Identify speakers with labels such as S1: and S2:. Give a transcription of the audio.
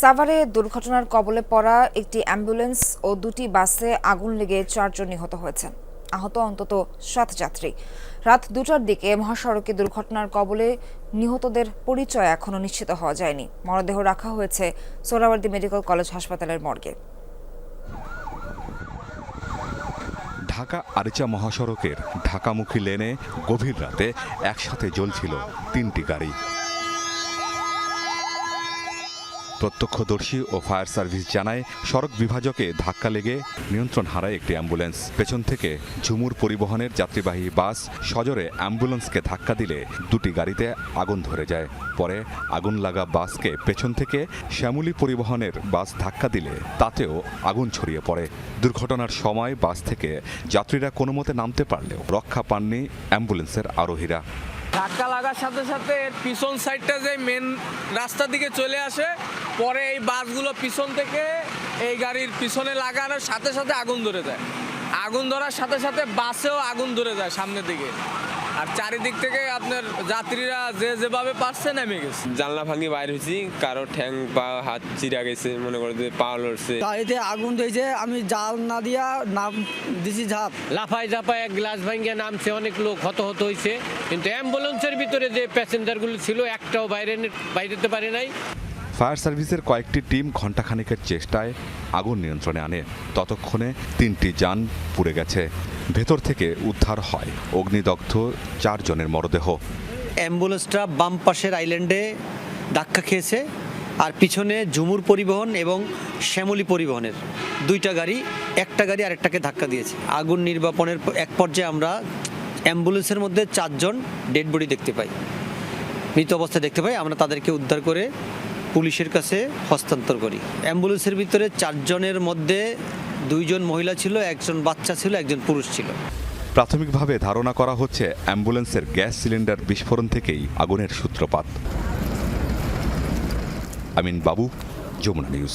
S1: সাভারে দুর্ঘটনার কবলে পড়া একটি অ্যাম্বুলেন্স ও দুটি বাসে আগুন লেগে চারজন নিহত হয়েছেন। আহত অন্তত সাত যাত্রী। রাত দুটার দিকে মহাসড়কে দুর্ঘটনার কবলে নিহতদের পরিচয় এখনও নিশ্চিত হওয়া যায়নি। মরদেহ রাখা হয়েছে সোহরাওয়ার্দী মেডিকেল কলেজ হাসপাতালের মর্গে।
S2: ঢাকা আরিচা মহাসড়কের ঢাকামুখী লেনে গভীর রাতে একসাথে জ্বলছিল তিনটি গাড়ি। প্রত্যক্ষদর্শী ও ফায়ার সার্ভিস জানায়, সড়ক বিভাজকে ধাক্কা লেগে নিয়ন্ত্রণ হারায় একটি অ্যাম্বুলেন্স। পেছন থেকে ঝুমুর পরিবহনের যাত্রীবাহী বাস সজোরে অ্যাম্বুলেন্সকে ধাক্কা দিলে দুটি গাড়িতে আগুন ধরে যায়। পরে আগুন লাগা বাসকে পেছন থেকে শ্যামলী পরিবহনের বাস ধাক্কা দিলে তাতেও আগুন ছড়িয়ে পড়ে। দুর্ঘটনার সময় বাস থেকে যাত্রীরা কোনো মতে নামতে পারলেও রক্ষা পাননি অ্যাম্বুলেন্সের আরোহীরা।
S3: ধাক্কা লাগার সাথে সাথে এর পিছন সাইডটা যে মেন রাস্তার দিকে চলে আসে, পরে এই বাসগুলো পিছন থেকে এই গাড়ির পিছনে লাগানোর সাথে সাথে আগুন ধরে যায়। আগুন ধরার সাথে সাথে বাসেও আগুন ধরে যায় সামনের দিকে। আর চারিদিক থেকে আপনার যাত্রীরা যে যেভাবে পারছে নেমে গেছে।
S4: জানলা ভাঙি বাইর হয়েছি কারও ঠ্যাং বা হাত চিরা গেছে মনে করে যে পা লড়ছে।
S5: গাড়িতে আগুন দিয়েছে আমি জাল না দিয়া নাম দিছি ঝাপ।
S6: লাফায় জাফায় এক গ্লাস ভাঙ্গিয়া নামছে অনেক লোক হতাহত হয়েছে কিন্তু অ্যাম্বুলেন্সের ভিতরে যে প্যাসেঞ্জারগুলো ছিল একটাও বাইরে বাইরেতে পারে নাই।
S2: ফায়ার সার্ভিসের কয়েকটি টিম ঘণ্টাখানিকের চেষ্টায় আগুন নিয়ন্ত্রণে আনে। ততক্ষণে তিনটি যান পুড়ে গেছে। ভেতর থেকে উদ্ধার হয় অগ্নিদগ্ধ চারজনের মরদেহ।
S5: অ্যাম্বুলেন্সটা বাম পাশের আইল্যান্ডে ধাক্কা খেয়েছে আর পিছনে ঝুমুর পরিবহন এবং শ্যামলী পরিবহনের। দুইটা গাড়ি, একটা গাড়ি আরেকটাকে ধাক্কা দিয়েছে। আগুন নির্বাপনের এক পর্যায়ে আমরা অ্যাম্বুলেন্সের মধ্যে চারজন ডেড বডি দেখতে পাই। মৃত অবস্থায় দেখতে পাই। আমরা তাদেরকে উদ্ধার করে পুলিশের কাছে হস্তান্তর করি। অ্যাম্বুলেন্সের ভিতরে চারজনের মধ্যে দুইজন মহিলা ছিল, একজন বাচ্চা ছিল, একজন পুরুষ ছিল।
S2: প্রাথমিকভাবে ধারণা করা হচ্ছে অ্যাম্বুলেন্সের গ্যাস সিলিন্ডার বিস্ফোরণ থেকেই আগুনের সূত্রপাত। আমিন বাবু, যমুনা নিউজ।